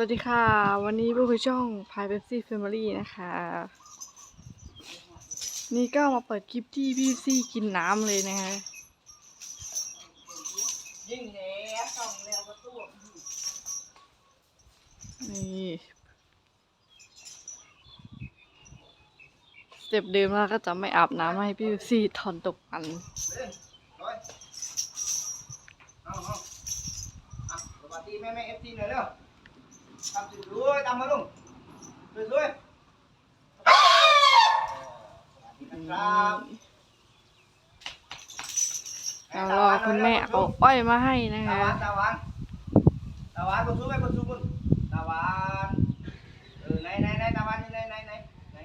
วัสดีค่ะ วันนี้พวกคือช่องพายเบปซี่แฟมิลี่นะคะ นี่ก็มาเปิดคลิปที่พี่ซี่กินน้ำเลยนะคะนี่สเต็ปเดิมแล้วก็จะไม่อาบน้ำให้พี่ซี่ถอนตกมันเอาเอาสวัสดีแม่แม่เอฟซีหน่อยเร็ว ทำสวยๆตามมาลุงสวยๆสวัสดีนะครับเรารอคุณแม่เอาอ้อยมาให้นะตาคะหวานตาหวานตาหวานบนซูไปบนซูบนตาหวานเออไหนไหนไหนตาหวานอยู่ไหนไหนไหนไหน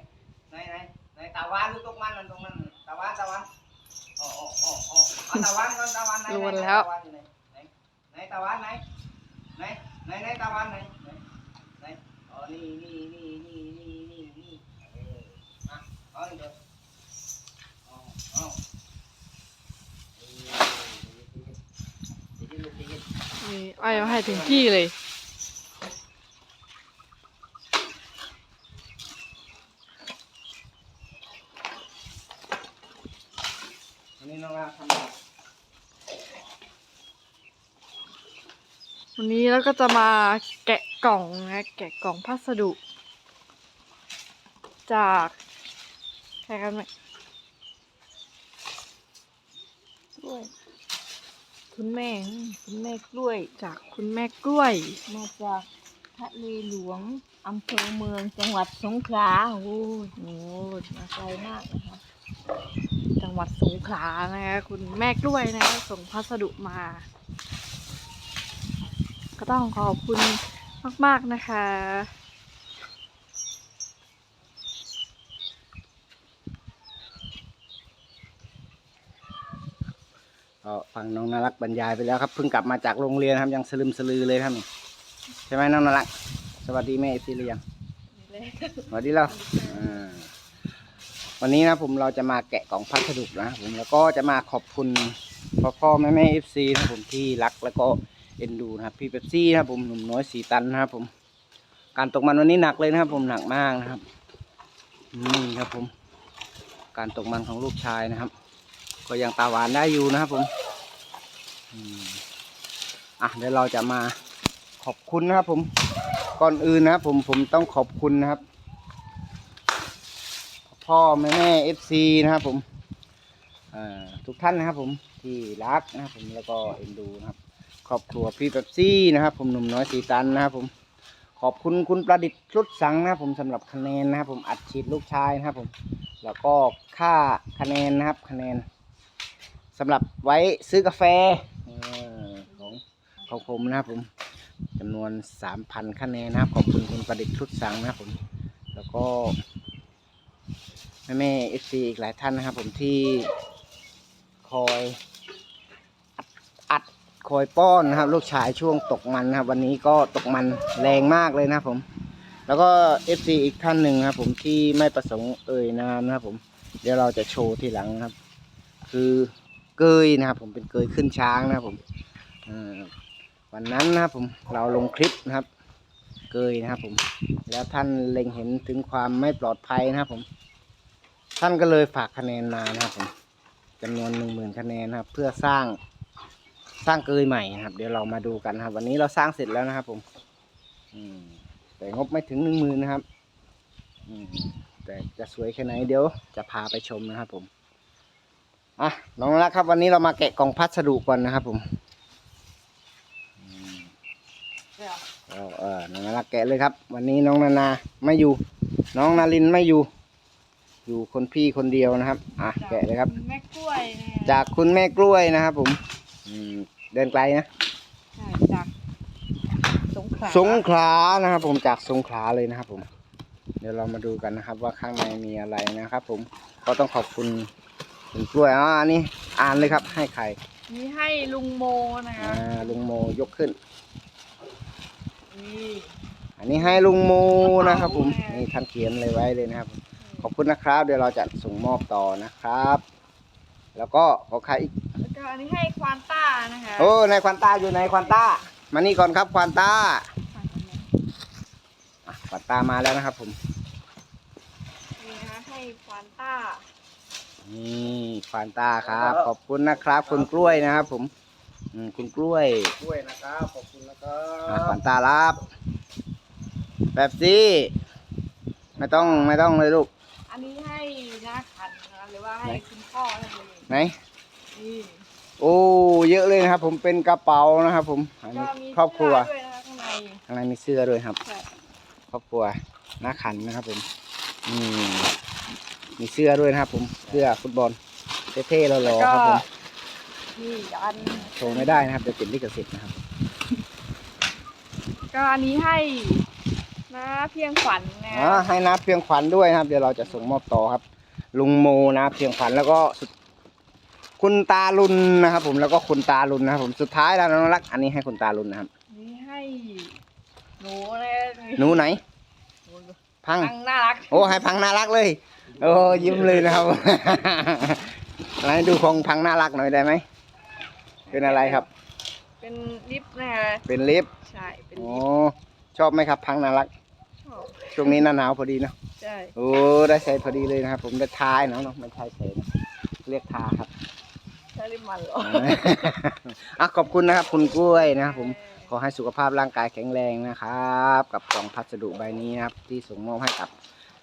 ไหนไหนไหนตาหวานอยู่ตรงมันนั่นตรงมันตาหวานตาหวานอ๋ออ๋ออ๋ออ๋อเอาตาหวานก่อนตาหวานไหนไหนรวนไหนแล้วตาหวานอยู่ไหนไหนไหนตาหวานไหนไหนไหนไหนตาหวานไหนไหนไหนอ๋อ นี่นี่นี่นี่นี่นี่นี่เอออะเอาเดี๋ยวเอาเอาเออเดี๋ยวเดี๋ยวเดี๋ยวเดี๋ยวนี่อ้อยมาให้ถึงที่เลยวันนี้น้องรักทำอะไร วันนี้เราก็จะมาแกะกล่องนะแกะกล่องพัสดุ จากใครกันไหมกล้วย คุณแม่คุณแม่กล้วยจากคุณแม่กล้วย มาจากทะเลหลวงอำเภอเมืองจังหวัดสงขลาโอ้โอ้มาไกลมากนะคะจังหวัดสงขลานะคะคุณแม่กล้วยนะคะส่งพัสดุมา ก็ต้องขอบคุณมาก ๆ นะคะก็ฟังน้องนารักบรรยายไปแล้วครับเพิ่งกลับมาจากโรงเรียนครับยังสลึมสลือเลยครับนี่ใช่ไหมน้องนารัก สวัสดีแม่เอฟซีหรือยังสวัสดีแล้วอ่าวันนี้นะผมเราจะมาแกะกล่องพัสดุนะครับผมแล้วก็จะมาขอบคุณพ่อพ่อแม่แม่เอฟซีนะครับผมที่รักแล้วก็ เอ็นดูนะครับพี่เป๊ปซี่นะครับผมหนุ่มน้อยสีตันนะครับ ผม การตกมันวันนี้หนักเลยนะครับ ผมหนักมากนะครับนี่ครับผม การตกมันของลูกชายนะครับ ก็ยังตาหวานได้อยู่นะครับ ผมอะเดี๋ยวเราจะมาขอบคุณนะครับ ผมก่อนอื่นนะครับผมผมต้องขอบคุณนะครับ พ่อแม่แม่เอฟซีนะครับ ผมทุกท่านนะครับ ผมที่รักนะครับผมแล้วก็เอ็นดูนะครับ ครอบครัวพี่เป๊ปซี่นะครับผมหนุ่มน้อยสีตันนะครับผมขอบคุณคุณประดิษฐ์ชุดสังนะครับผมสำหรับคะแนนนะครับผมอัดฉีดลูกชายนะครับผมแล้วก็ค่าคะแนนนะครับคะแนนสำหรับไว้ซื้อกาแฟอของของผมนะครับผมจำนวน3,000คะแนนนะครับขอบคุณคุณประดิษฐ์ชุดสังนะครับผมแล้วก็แม่แม่เอฟซีอีกหลายท่านนะครับผมที่คอย คอยป้อนนะครับ ลูกชายช่วงตกมันนะครับ วันนี้ก็ตกมันแรงมากเลยนะครับผม แล้วก็เอฟซีอีกท่านหนึ่งครับ ผมที่ไม่ประสงค์เอ่ยนามนะครับ ผม เดี๋ยวเราจะโชว์ทีหลังครับ คือเกยนะครับ ผมเป็นเกยขึ้นช้างนะครับผมวันนั้นนะครับผมเราลงคลิปนะครับ เกยนะครับผม แล้วท่านเล็งเห็นถึงความไม่ปลอดภัยนะครับผม ท่านก็เลยฝากคะแนนมานะครับผมจำนวนหนึ่งหมื่นคะแนนนะครับ เพื่อสร้าง สร้างเกยใหม่นะครับ เดี๋ยวเรามาดูกันนะครับ วันนี้เราสร้างเสร็จแล้วนะครับ ผมอืมแต่งบไม่ถึงหนึ่งหมื่นนะครับอืมแต่จะสวยแค่ไหนเดี๋ยวจะพาไปชมนะครับ ผมอะน้องรักครับ วันนี้เรามาแกะกล่องพัสดุก่อนนะครับ ผมอืมเอาเออน้องรักแกะเลยครับ วันนี้น้องนานาไม่อยู่ น้องนารินไม่อยู่ อยู่คนพี่คนเดียวนะครับ อะแกะเลยครับณแม่กล้วยนะจากคุณแม่กล้วยนะครับ ผม อืมเดินไกลนะ ใช่จากสงขลาสงขลานะครับ ผมจากสงขลาเลยนะครับ ผม เดี๋ยวเรามาดูกันนะครับ ว่าข้างในมีอะไรนะครับ ผมก็ต้องขอบคุณคุณกล้วยอ่าอันนี้อ่านเลยครับ ให้ใครนี่ให้ลุงโมนะคะอ่าลุงโมยกขึ้น นี่อันนี้ให้ลุงโมนะครับ ผมนี่ท่านเขียนเลยไว้เลยนะครับ ขอบคุณนะครับ เดี๋ยวเราจะส่งมอบต่อนะครับ แล้วก็ขอใครอีกแล้ว ก็อันนี้ให้ควานต้านะคะโอ้ในายควานต้าอยู่ในควานต้า มานี่ก่อนครับควานต้าปัตตามาแล้วนะครับผม นี่นะให้ควานต้า นี่ฟานตาครับ ขอบคุณนะครับ คุณกล้วยนะครับผมอืมคุณกล้วยกล้วยนะครับ ขอบคุณนะครัอะบฟานตารับแบบซี่ไม่ต้องไม่ต้องเลยลูกอันนี้ให้น้าขันนะคะหรือว่าให้ไหนคุณพ่อนั่นเองไหน นี่ โอ้เยอะเลยนะครับ ผมเป็นกระเป๋านะครับ ผมอันก็นี้มีครอบครัวเสื้อด้วยนะคะข้างในข้างในมีเสื้อด้วยครับใช่ครอบครัวหน้าขันนะครับ ผมอืมมีเสื้อด้วยนะครับ ผมเสื้อฟุตบอลเท่ๆหแล้วล่อก็ๆครับผมนี่อีกอันโชว์ไม่ได้นะครับเดี๋ยวติดลิขสิทธิ์นะครับ ก็อันนี้ให้น้าเพียงขวัญนะอ่าให้นับเพียงขวัญด้วยนะครับ เดี๋ยวเราจะส่งมอบต่อครับ ลุงโมนะเพียงขวัญแล้วก็สุด คุณตาลุนนะครับ ผมแล้วก็คุณตาลุนนะครับผมสุดท้ายแล้วน้องรัก อันนี้ให้คุณตาลุนนะครับนี่ให้หนูนะหนูไหนหนูพังพังน่ารักโอ้ให้พังน่ารักเลย โอ้ยิ้มเลยนะครับไหนดูของพังน่ารักหน่อยได้ไหมเป็นอะไรครับ เป็นลิปนะคะเป็นลิฟต์ใช่เป็นโอ้ลิปชอบไหมครับ พังน่ารักชอบช่วงนี้หน้าหนาวพอดีเนาะใช่โอ้ได้ใส่พอดีเลยนะครับ ผมได้ทายเนาะเนาะไม่ใช่ใส่นะเรียกทาครับ ใช่ลิมันหรออะขอบคุณนะครับคุณกล้วยนะครับผมขอให้สุขภาพร่างกายแข็งแรงนะครับ กับกล่องพัสดุใบนี้นะครับ ที่ส่งมอบให้กับ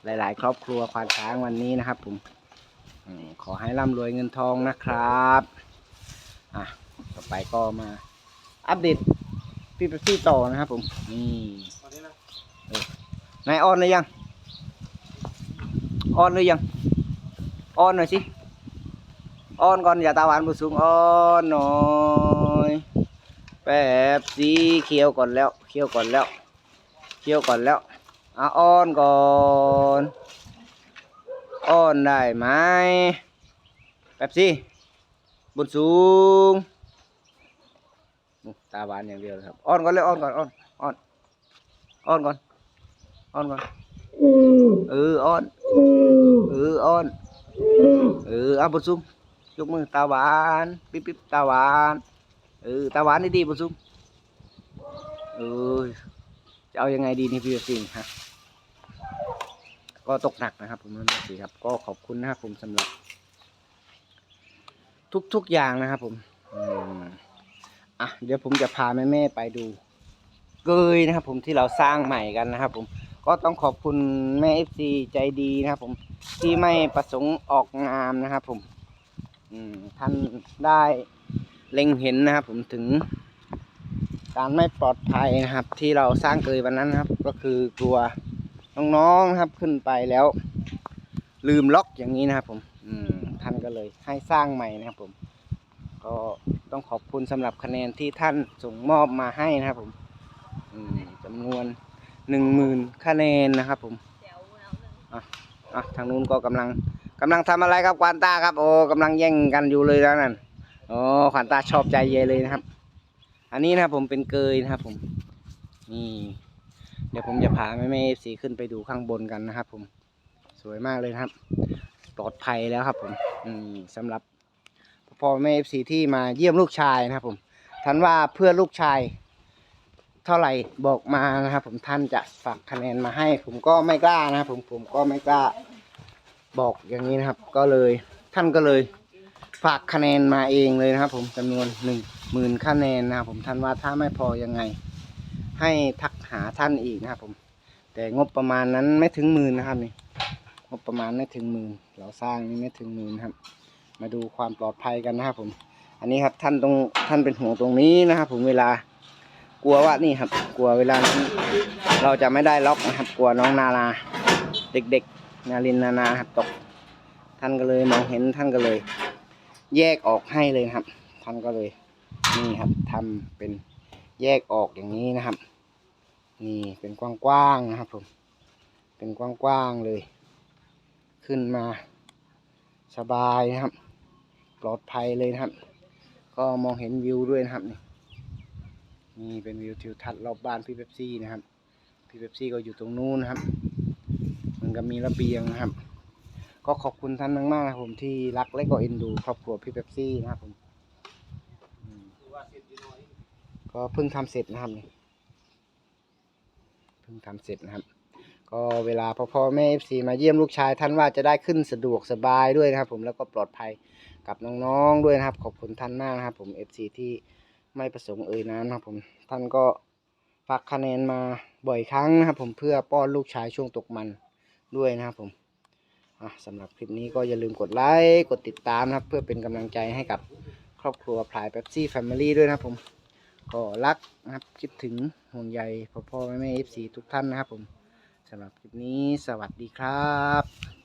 หลาย ๆ ครอบครัวควานช้างวันนี้นะครับ ผมอืมขอให้ร่ำรวยเงินทองนะครับอะต่อไปก็มา อัปเดตพี่เป๊ปซี่ต่อนะครับ ผมนี่เออนายออนหรือยังออนหรือยังออนหน่อยสิ อ้อนก่อนอย่าตาหวานบุสูงอ้อนหน่อยแป๊บสีเคี้ยวก่อนแล้วเคี้ยวก่อนแล้วเคี้ยวก่อนแล้วอะอ้อนก่อนอ้อนได้ไหมแป๊บสีบุญสูงตาหวานอย่างเดียวครับอ้อนก่อนเลยอ้อนก่อนอ้อนอ้อนอ้อนก่อนอ้อนก่อนเอออ้อนเอออ้อนเออเอาบุญสูง ยกมือตาหวานปิ๊บปิ๊บตาหวานเออตาหวานนี่ดีบุซุมเออจะเอายังไงดีนี่พี่สิงฮะก็ตกหนักนะครับ ผมนั่นสิครับ ก็ขอบคุณนะครับผมสำหรับ ทุกๆอย่างนะครับ ผมอะเดี๋ยวผมจะพาแม่แม่ๆไปดูเกยนะครับ ผมที่เราสร้างใหม่กันนะครับ ผมก็ต้องขอบคุณแม่เอฟซีใจดีนะครับ ผมที่ไม่ประสงค์ออกงามนะครับ ผม ท่านได้เล็งเห็นนะครับ ผมถึง การไม่ปลอดภัยนะครับ ที่เราสร้างเกยวันนั้นนะครับ ก็คือกลัวน้องๆนะครับขึ้นไปแล้ว ลืมล็อกอย่างนี้นะครับ ผมท่านก็เลยให้สร้างใหม่นะครับ ผม ก็ต้องขอบคุณสำหรับคะแนนที่ท่านส่งมอบมาให้นะครับ ผมจำนวนหนึ่งหมื่นคะแนนนะครับ ผมเดี๋ยวเอาหนึ่งอะทางนู้นก็กำลัง กำลังทำอะไรครับควานตาครับ โอ้กำลังแย่งกันอยู่เลยแล้วนั่นโอ้ควานตาชอบใจเยเลยนะครับ อันนี้นะครับผมเป็นเกยนะครับผมนี่เดี๋ยวผมจะพาแม่แม่สีขึ้นไปดูข้างบนกันนะครับ ผมสวยมากเลยนะครับ ปลอดภัยแล้วครับ ผมอืมสำหรับพ่อแม่สีที่มาเยี่ยมลูกชายนะครับ ผมท่านว่าเพื่อลูกชาย เท่าไหร่บอกมานะครับ ผมท่านจะฝากคะแนนมาให้ ผมก็ไม่กล้านะครับผมผมก็ไม่กล้า บอกอย่างนี้นะครับ ก็เลยท่านก็เลยฝากคะแนนมาเองเลยนะครับ ผมจำนวนหนึ่งหมื่นคะแนนนะครับผมท่านว่าถ้าไม่พอยังไง ให้ทักหาท่านอีกนะครับผม แต่งบประมาณนั้นไม่ถึงหมื่นนะครับนี่งบประมาณไม่ถึงหมื่นเราสร้างนี่ไม่ถึงหมื่นครับ มาดูความปลอดภัยกันนะครับผม อันนี้ครับท่านตรงท่านเป็นห่วงตรงนี้นะครับ ผมเวลากลัวว่านี่ครับ กลัวเวลานั้นเราจะไม่ได้ล็อกนะครับ กลัวน้องนาราเด็กๆ นารินนานาครับตก ท่านก็เลยมองเห็นท่านก็เลย แยกออกให้เลยครับ ท่านก็เลยนี่ครับทำเป็นแยกออกอย่างนี้นะครับ นี่เป็นกว้างๆนะครับผมเป็นกว้างๆเลย ขึ้นมาสบายนะครับ ปลอดภัยเลยนะครับ ก็มองเห็นวิวด้วยนะครับนี่นี่เป็นวิวทิวทัศน์รอบบ้านพี่เป๊ปซี่นะครับพี่เป๊ปซี่ก็อยู่ตรงนู้นนะครับ ก็มีระเบียงนะครับ ก็ขอบคุณท่านมากๆนะครับผมที่รักและก็เอ็นดูครอบครัวพี่เป๊ปซี่นะครับผมก็เพิ่งทำเสร็จนะครับเพิ่งทำเสร็จนะครับ ก็เวลาพ่อพ่อแม่เอฟซีมาเยี่ยมลูกชายท่านว่าจะได้ขึ้นสะดวกสบายด้วยนะครับ ผมแล้วก็ปลอดภัยกับน้องๆด้วยนะครับ ขอบคุณท่านมากนะครับ ผมเอฟซีที่ไม่ประสงค์เอ่ยนามนะครับ ผมท่านก็ฝากคะแนนมาบ่อยครั้งนะครับ ผมเพื่อป้อนลูกชายช่วงตกมัน ด้วยนะครับผมสำหรับคลิปนี้ก็อย่าลืมกดไลค์กดติดตามนะครับ เพื่อเป็นกำลังใจให้กับครอบครัวพลายเป๊ปซี่แฟมิลี่ด้วยนะครับผมก็รักนะครับคิดถึงห่วงใยพ่อพ่อแม่แม่เอฟซีทุกท่านนะครับผมสำหรับคลิปนี้สวัสดีครับ